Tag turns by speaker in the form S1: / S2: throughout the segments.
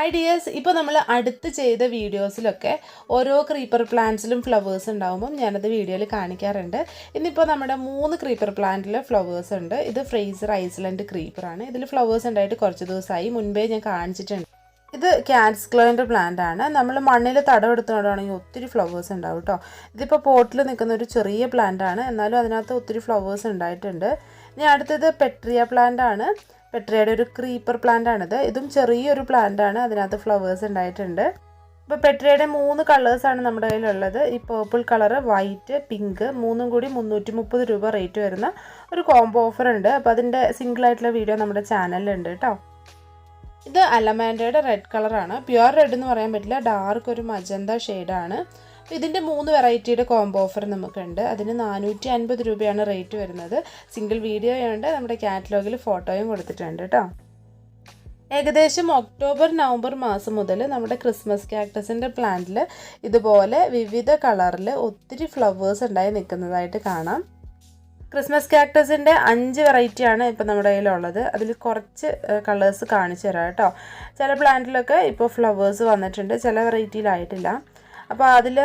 S1: Hi dears ഇപ്പോൾ നമ്മൾ അടുത്ത് ചെയ്ത വീഡിയോസിലൊക്കെ ഓരോ ക്രീപ്പർ പ്ലാന്റ്സിലും ഫ്ലവേഴ്സ് ഉണ്ടാകുമ്പം ഞാനത് വീഡിയോയിൽ കാണിക്കാറുണ്ട്. ഇന്നിപ്പോൾ നമ്മുടെ മൂന്ന് ക്രീപ്പർ പ്ലാന്റിൽ ഫ്ലവേഴ്സ് ഉണ്ട്. ഇത് ഫ്രേസർ ഐസ്ലൻഡ് ക്രീപ്പറാണ് ഇതിൽ ഫ്ലവേഴ്സ് ഉണ്ടായിട്ട് കുറച്ച് ദിവസമായി. മുൻപേ ഞാൻ കാണിച്ചിട്ടുണ്ട്. ഇത് ക്യാറ്റ്സ് ക്ലോയിന്റെ പ്ലാന്റ് ആണ്. നമ്മൾ മണ്ണിൽ തടം എടുത്തുകൊണ്ടാണെങ്കിൽ ഒത്തിരി ഫ്ലവേഴ്സ് ഉണ്ടാവും കേട്ടോ ഇതിപ്പോൾ പോട്ടിൽ നിൽക്കുന്ന ഒരു ചെറിയ പ്ലാന്റ് ആണ്. എന്നാലും അതിനകത്ത് ഒത്തിരി ഫ്ലവേഴ്സ് ഉണ്ടായിട്ടുണ്ട്. ഇനി അടുത്തത് പെട്രിയ പ്ലാന്റ് ആണ്. പെട്രിയയുടെ ഒരു ക്രീപ്പർ പ്ലാന്റ് ആണിത്. ഇതും ചെറിയൊരു പ്ലാന്റ് ആണ്. അതിനകത്ത് ഫ്ലവേഴ്സ് ഉണ്ടായിട്ടുണ്ട്. ഇപ്പോൾ പെട്രയുടെ മൂന്ന് കളേഴ്സാണ് നമ്മുടെ കയ്യിലുള്ളത്. ഈ പേർപ്പിൾ കളറ് വൈറ്റ് പിങ്ക് മൂന്നും കൂടി മുന്നൂറ്റി മുപ്പത് രൂപ റേറ്റ് വരുന്ന ഒരു കോംബോ ഓഫർ ഉണ്ട്. അപ്പോൾ അതിന്റെ സിംഗിൾ ആയിട്ടുള്ള വീഡിയോ നമ്മുടെ ചാനലിലുണ്ട് കേട്ടോ ഇത് അലമാൻഡയുടെ റെഡ് കളറാണ് പ്യുവർ റെഡ് എന്ന് പറയാൻ പറ്റില്ല. ഡാർക്ക് ഒരു മജന്ത ഷെയ്ഡാണ് ഇതിന്റെ മൂന്ന് വെറൈറ്റിയുടെ കോംബോ ഓഫർ നമുക്കുണ്ട്. അതിന് നാനൂറ്റി അൻപത് രൂപയാണ് റേറ്റ് വരുന്നത്. സിംഗിൾ വീഡിയോ ഉണ്ട് നമ്മുടെ കാറ്റലോഗിൽ ഫോട്ടോയും കൊടുത്തിട്ടുണ്ട് കേട്ടോ ഏകദേശം ഒക്ടോബർ നവംബർ മാസം മുതൽ നമ്മുടെ ക്രിസ്മസ് ക്യാക്ടസിന്റെ പ്ലാന്റിൽ ഇതുപോലെ വിവിധ കളറിൽ ഒത്തിരി ഫ്ലവേഴ്സ് ഉണ്ടായി നിൽക്കുന്നതായിട്ട് കാണാം. ക്രിസ്മസ് ക്യാക്ടസിന്റെ അഞ്ച് വെറൈറ്റിയാണ് ഇപ്പോൾ നമ്മുടെ കയ്യിലുള്ളത്. അതിൽ കുറച്ച് കളേഴ്സ് കാണിച്ചു തരാം കേട്ടോ ചില പ്ലാന്റിലൊക്കെ ഇപ്പോൾ ഫ്ലവേഴ്സ് വന്നിട്ടുണ്ട്. ചില വെറൈറ്റിയിലായിട്ടില്ല അപ്പോൾ അതിൽ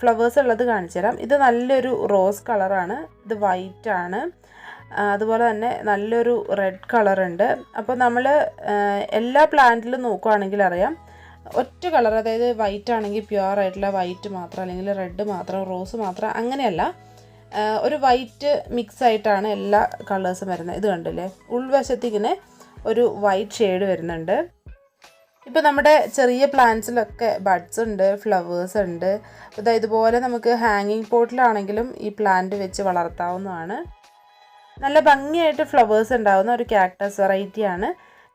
S1: ഫ്ലവേഴ്സ് ഉള്ളത് കാണിച്ചു തരാം. ഇത് നല്ലൊരു റോസ് കളറാണ് ഇത് വൈറ്റ് ആണ്. അതുപോലെ തന്നെ നല്ലൊരു റെഡ് കളറുണ്ട് അപ്പോൾ നമ്മൾ എല്ലാ പ്ലാന്റിലും നോക്കുകയാണെങ്കിൽ അറിയാം ഒറ്റ കളർ അതായത് വൈറ്റ് ആണെങ്കിൽ പ്യുവർ ആയിട്ടുള്ള വൈറ്റ് മാത്രം അല്ലെങ്കിൽ റെഡ് മാത്രം റോസ് മാത്രം അങ്ങനെയല്ല. ഒരു വൈറ്റ് മിക്സ് ആയിട്ടാണ് എല്ലാ കളേഴ്സും വരുന്നത്. ഇത് കണ്ടില്ലേ? ഉൾവശത്ത് ഇങ്ങനെ ഒരു വൈറ്റ് ഷെയ്ഡ് വരുന്നുണ്ട്. ഇപ്പോൾ നമ്മുടെ ചെറിയ പ്ലാന്റ്സിലൊക്കെ ബഡ്സ് ഉണ്ട് ഫ്ലവേഴ്സ് ഉണ്ട്. ഇതാ ഇതുപോലെ നമുക്ക് ഹാങ്ങിങ് പോട്ടിലാണെങ്കിലും ഈ പ്ലാന്റ് വെച്ച് വളർത്താവുന്നതാണ്. നല്ല ഭംഗിയായിട്ട് ഫ്ലവേഴ്സ് ഉണ്ടാകുന്ന ഒരു ക്യാക്ടസ് വെറൈറ്റിയാണ്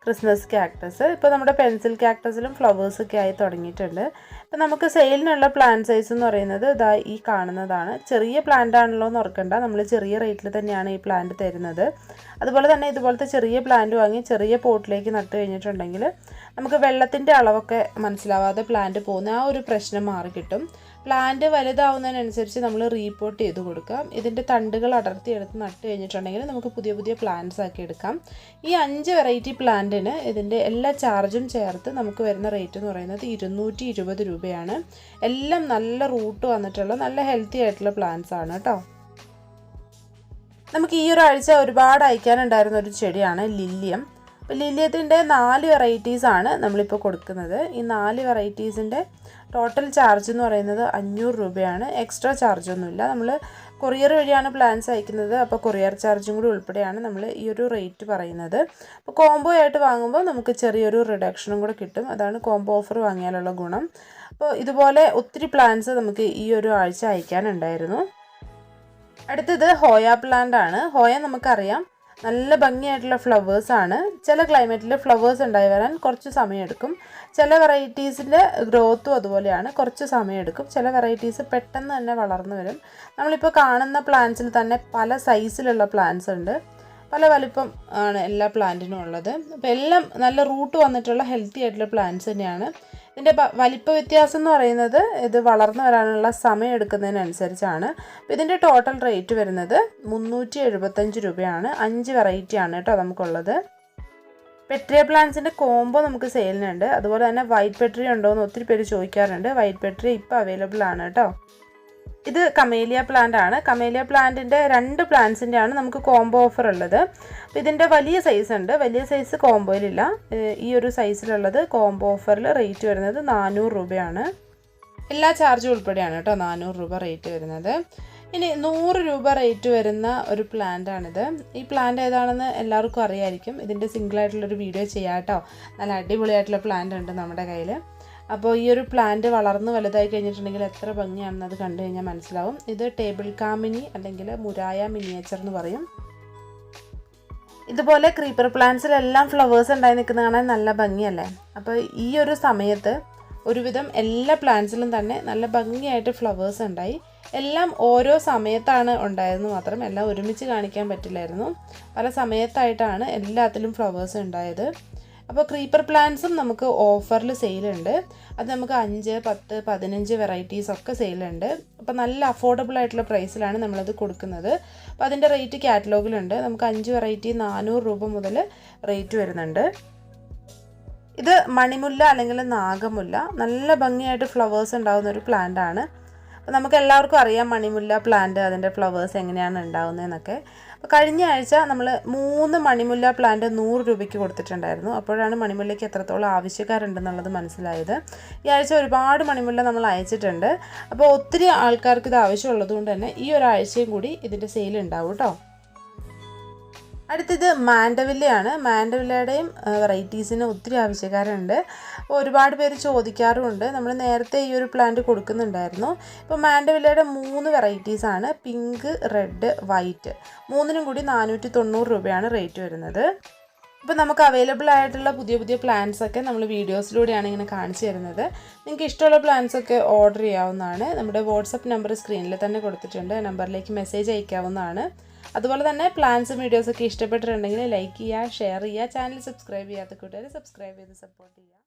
S1: ക്രിസ്മസ് ക്യാക്ടസ് ഇപ്പോൾ നമ്മുടെ പെൻസിൽ ക്യാക്ടസിലും ഫ്ലവേഴ്സൊക്കെ ആയി തുടങ്ങിയിട്ടുണ്ട്. ഇപ്പോൾ നമുക്ക് സെയിലിനുള്ള പ്ലാന്റ് സൈസ് എന്ന് പറയുന്നത് ഇതാ ഈ കാണുന്നതാണ്. ചെറിയ പ്ലാന്റ് ആണല്ലോ എന്ന് ഓർക്കണ്ട. നമ്മൾ ചെറിയ റേറ്റിൽ തന്നെയാണ് ഈ പ്ലാന്റ് തരുന്നത്. അതുപോലെ തന്നെ ഇതുപോലത്തെ ചെറിയ പ്ലാന്റ് വാങ്ങി ചെറിയ പോട്ടിലേക്ക് നട്ട് കഴിഞ്ഞിട്ടുണ്ടെങ്കിൽ നമുക്ക് വെള്ളത്തിന്റെ അളവൊക്കെ മനസ്സിലാവാതെ പ്ലാന്റ് പോകുന്ന ആ ഒരു പ്രശ്നം മാറി കിട്ടും. പ്ലാന്റ് വലുതാവുന്നതിനനുസരിച്ച് നമ്മൾ റീപോർട്ട് ചെയ്ത് കൊടുക്കാം ഇതിന്റെ തണ്ടുകൾ അടർത്തി എടുത്ത് നട്ട് കഴിഞ്ഞിട്ടുണ്ടെങ്കിൽ നമുക്ക് പുതിയ പുതിയ പ്ലാന്റ്സ് ആക്കി എടുക്കാം. ഈ അഞ്ച് വെറൈറ്റി പ്ലാന്റിന് ഇതിന്റെ എല്ലാ ചാർജും ചേർത്ത് നമുക്ക് വരുന്ന റേറ്റ് എന്ന് പറയുന്നത് ഇരുന്നൂറ്റി ഇരുപത് രൂപയാണ്. എല്ലാം നല്ല റൂട്ട് വന്നിട്ടുള്ള നല്ല ഹെൽത്തി ആയിട്ടുള്ള പ്ലാന്റ്സ് ആണ് കേട്ടോ. നമുക്ക് ഈ ഒരാഴ്ച ഒരുപാട് അയക്കാനുണ്ടായിരുന്ന ഒരു ചെടിയാണ് ലില്ലിയം. അപ്പോൾ ലില്യത്തിന്റെ നാല് വെറൈറ്റീസ് ആണ് നമ്മളിപ്പോൾ കൊടുക്കുന്നത്. ഈ നാല് വെറൈറ്റീസിന്റെ ടോട്ടൽ ചാർജ് എന്ന് പറയുന്നത് അഞ്ഞൂറ് രൂപയാണ്. എക്സ്ട്രാ ചാർജ് ചാർജൊന്നുമില്ല നമ്മൾ കൊറിയർ വഴിയാണ് പ്ലാൻസ് അയക്കുന്നത്. അപ്പോൾ കൊറിയർ ചാർജും കൂടി ഉൾപ്പെടെയാണ് നമ്മൾ ഈ ഒരു റേറ്റ് പറയുന്നത്. അപ്പോൾ കോംബോ ആയിട്ട് വാങ്ങുമ്പോൾ നമുക്ക് ചെറിയൊരു റിഡക്ഷനും കൂടെ കിട്ടും. അതാണ് കോംബോ ഓഫർ വാങ്ങിയാലുള്ള ഗുണം. അപ്പോൾ ഇതുപോലെ ഒത്തിരി പ്ലാൻസ് നമുക്ക് ഈ ഒരു ആഴ്ച അയക്കാനുണ്ടായിരുന്നു. അടുത്തത് ഹോയ പ്ലാന്റ് ആണ്. ഹോയ നമുക്കറിയാം. നല്ല ഭംഗിയായിട്ടുള്ള ഫ്ലവേഴ്സാണ് ചില ക്ലൈമറ്റിൽ ഫ്ലവേഴ്സ് ഉണ്ടായി വരാൻ കുറച്ച് സമയമെടുക്കും. ചില വെറൈറ്റീസിന്റെ ഗ്രോത്തും അതുപോലെയാണ്. കുറച്ച് സമയമെടുക്കും. ചില വെറൈറ്റീസ് പെട്ടെന്ന് തന്നെ വളർന്നു വരും. നമ്മളിപ്പോൾ കാണുന്ന പ്ലാന്റ്സിൽ തന്നെ പല സൈസിലുള്ള പ്ലാന്റ്സ് ഉണ്ട്. പല വലിപ്പം ആണ് എല്ലാ പ്ലാന്റിനും ഉള്ളത്. അപ്പോൾ എല്ലാം നല്ല റൂട്ട് വന്നിട്ടുള്ള ഹെൽത്തി ആയിട്ടുള്ള പ്ലാന്റ്സ് തന്നെയാണ്. ഇതിന്റെ വലിപ്പ വ്യത്യാസം എന്ന് പറയുന്നത് ഇത് വളർന്നു വരാനുള്ള സമയം എടുക്കുന്നതിനനുസരിച്ചാണ്. അപ്പോൾ ഇതിന്റെ ടോട്ടൽ റേറ്റ് വരുന്നത് മുന്നൂറ്റി എഴുപത്തഞ്ച് രൂപയാണ്. അഞ്ച് വെറൈറ്റിയാണ് കേട്ടോ നമുക്കുള്ളത്. പെട്രിയ പ്ലാന്റ്സിന്റെ കോംബോ നമുക്ക് സെയിലിനുണ്ട് അതുപോലെ തന്നെ വൈറ്റ് പെട്രി ഉണ്ടോ എന്ന് ഒത്തിരി പേര് ചോദിക്കാറുണ്ട്. വൈറ്റ് പെട്രി ഇപ്പോൾ അവൈലബിൾ ആണ് കേട്ടോ. ഇത് കമേലിയ പ്ലാന്റ് ആണ്. കമേലിയ പ്ലാന്റിന്റെ രണ്ട് പ്ലാന്റ്സിന്റെ ആണ് നമുക്ക് കോംബോ ഓഫർ ഉള്ളത്. അപ്പോൾ ഇതിന്റെ വലിയ സൈസ് ഉണ്ട്. വലിയ സൈസ് കോംബോയിലില്ല ഈ ഒരു സൈസിലുള്ളത് കോംബോ ഓഫറിൽ റേറ്റ് വരുന്നത് നാനൂറ് രൂപയാണ്. എല്ലാ ചാർജും ഉൾപ്പെടെയാണ് കേട്ടോ നാനൂറ് രൂപ റേറ്റ് വരുന്നത്. ഇനി നൂറ് രൂപ റേറ്റ് വരുന്ന ഒരു പ്ലാന്റ് ആണിത്. ഈ പ്ലാന്റ് ഏതാണെന്ന് എല്ലാവർക്കും അറിയായിരിക്കും. ഇതിന്റെ സിംഗിളായിട്ടുള്ളൊരു വീഡിയോ ചെയ്യാം കേട്ടോ നല്ല അടിപൊളിയായിട്ടുള്ള പ്ലാന്റ് ഉണ്ട് നമ്മുടെ കയ്യിൽ അപ്പോൾ ഈ ഒരു പ്ലാന്റ് വളർന്ന് വലുതായി കഴിഞ്ഞിട്ടുണ്ടെങ്കിൽ എത്ര ഭംഗിയാണെന്ന് അത് കണ്ടു കഴിഞ്ഞാൽ മനസ്സിലാവും. ഇത് ടേബിൾ കാമിനി അല്ലെങ്കിൽ മുരായ മിനിയേച്ചർ എന്ന് പറയും. ഇതുപോലെ ക്രീപ്പർ പ്ലാന്റ്സിലെല്ലാം ഫ്ലവേഴ്സ് ഉണ്ടായി നിൽക്കുന്ന കാണാൻ നല്ല ഭംഗിയല്ലേ? അപ്പോൾ ഈ ഒരു സമയത്ത് ഒരുവിധം എല്ലാ പ്ലാന്റ്സിലും തന്നെ നല്ല ഭംഗിയായിട്ട് ഫ്ലവേഴ്സ് ഉണ്ടായി. എല്ലാം ഓരോ സമയത്താണ് ഉണ്ടായതെന്ന് മാത്രം എല്ലാം ഒരുമിച്ച് കാണിക്കാൻ പറ്റില്ലായിരുന്നു. പല സമയത്തായിട്ടാണ് എല്ലാത്തിലും ഫ്ലവേഴ്സ് ഉണ്ടായത്. അപ്പോൾ ക്രീപ്പർ പ്ലാന്റ്സും നമുക്ക് ഓഫറിൽ സെയിലുണ്ട് അത് നമുക്ക് അഞ്ച് പത്ത് പതിനഞ്ച് വെറൈറ്റീസ് ഒക്കെ സെയിലുണ്ട് അപ്പോൾ നല്ല അഫോർഡബിൾ ആയിട്ടുള്ള പ്രൈസിലാണ് നമ്മളത് കൊടുക്കുന്നത്. അപ്പോൾ അതിന്റെ റേറ്റ് കാറ്റലോഗിലുണ്ട് നമുക്ക് അഞ്ച് വെറൈറ്റി നാനൂറ് രൂപ മുതൽ റേറ്റ് വരുന്നുണ്ട്. ഇത് മണിമുല്ല അല്ലെങ്കിൽ നാഗമുല്ല. നല്ല ഭംഗിയായിട്ട് ഫ്ലവേഴ്സ് ഉണ്ടാകുന്ന ഒരു പ്ലാന്റ് ആണ്. അപ്പോൾ നമുക്ക് എല്ലാവർക്കും അറിയാം മണിമുല്ല പ്ലാന്റ് അതിന്റെ ഫ്ലവേഴ്സ് എങ്ങനെയാണ് ഉണ്ടാകുന്നതെന്നൊക്കെ അപ്പോൾ കഴിഞ്ഞ ആഴ്ച നമ്മൾ മൂന്ന് മണിമുല്ല പ്ലാന്റ് നൂറ് രൂപയ്ക്ക് കൊടുത്തിട്ടുണ്ടായിരുന്നു. അപ്പോഴാണ് മണിമുല്ലയ്ക്ക് എത്രത്തോളം ആവശ്യക്കാരുണ്ടെന്നുള്ളത് മനസ്സിലായത്. ഈ ആഴ്ച ഒരുപാട് മണിമുല്ല നമ്മൾ അയച്ചിട്ടുണ്ട്. അപ്പോൾ ഒത്തിരി ആൾക്കാർക്ക് ഇത് ആവശ്യമുള്ളത് കൊണ്ട് തന്നെ ഈ ഒരാഴ്ചയും കൂടി ഇതിന്റെ സെയിൽ ഉണ്ടാവും കേട്ടോ അടുത്തത് മാൻഡവില്ലയാണ്. മാൻഡവില്ലയുടെയും വെറൈറ്റീസിന് ഒത്തിരി ആവശ്യക്കാരുണ്ട്. അപ്പോൾ ഒരുപാട് പേര് ചോദിക്കാറുമുണ്ട്. നമ്മൾ നേരത്തെ ഈ ഒരു പ്ലാന്റ് കൊടുക്കുന്നുണ്ടായിരുന്നു. ഇപ്പോൾ മാൻഡവില്ലയുടെ മൂന്ന് വെറൈറ്റീസാണ് പിങ്ക് റെഡ് വൈറ്റ്. മൂന്നിനും കൂടി നാനൂറ്റി തൊണ്ണൂറ് രൂപയാണ് റേറ്റ് വരുന്നത്. ഇപ്പോൾ നമുക്ക് അവൈലബിൾ ആയിട്ടുള്ള പുതിയ പുതിയ പ്ലാൻസ് ഒക്കെ നമ്മൾ വീഡിയോസിലൂടെയാണ് ഇങ്ങനെ കാണിച്ചു തരുന്നത്. നിങ്ങൾക്ക് ഇഷ്ടമുള്ള പ്ലാൻസ് ഒക്കെ ഓർഡർ ചെയ്യാവുന്നതാണ്. നമ്മുടെ വാട്സപ്പ് നമ്പർ സ്ക്രീനിൽ തന്നെ കൊടുത്തിട്ടുണ്ട്. നമ്പറിലേക്ക് മെസ്സേജ് അയക്കാവുന്നതാണ്. അതുപോലെ തന്നെ പ്ലാൻസും വീഡിയോസൊക്കെ ഇഷ്ടപ്പെട്ടിട്ടുണ്ടെങ്കിൽ ലൈക്ക് ചെയ്യുക ഷെയർ ചെയ്യുക ചാനൽ സബ്സ്ക്രൈബ് ചെയ്യാത്ത കൂട്ടുകാർ സബ്സ്ക്രൈബ് ചെയ്ത് സപ്പോർട്ട് ചെയ്യുക.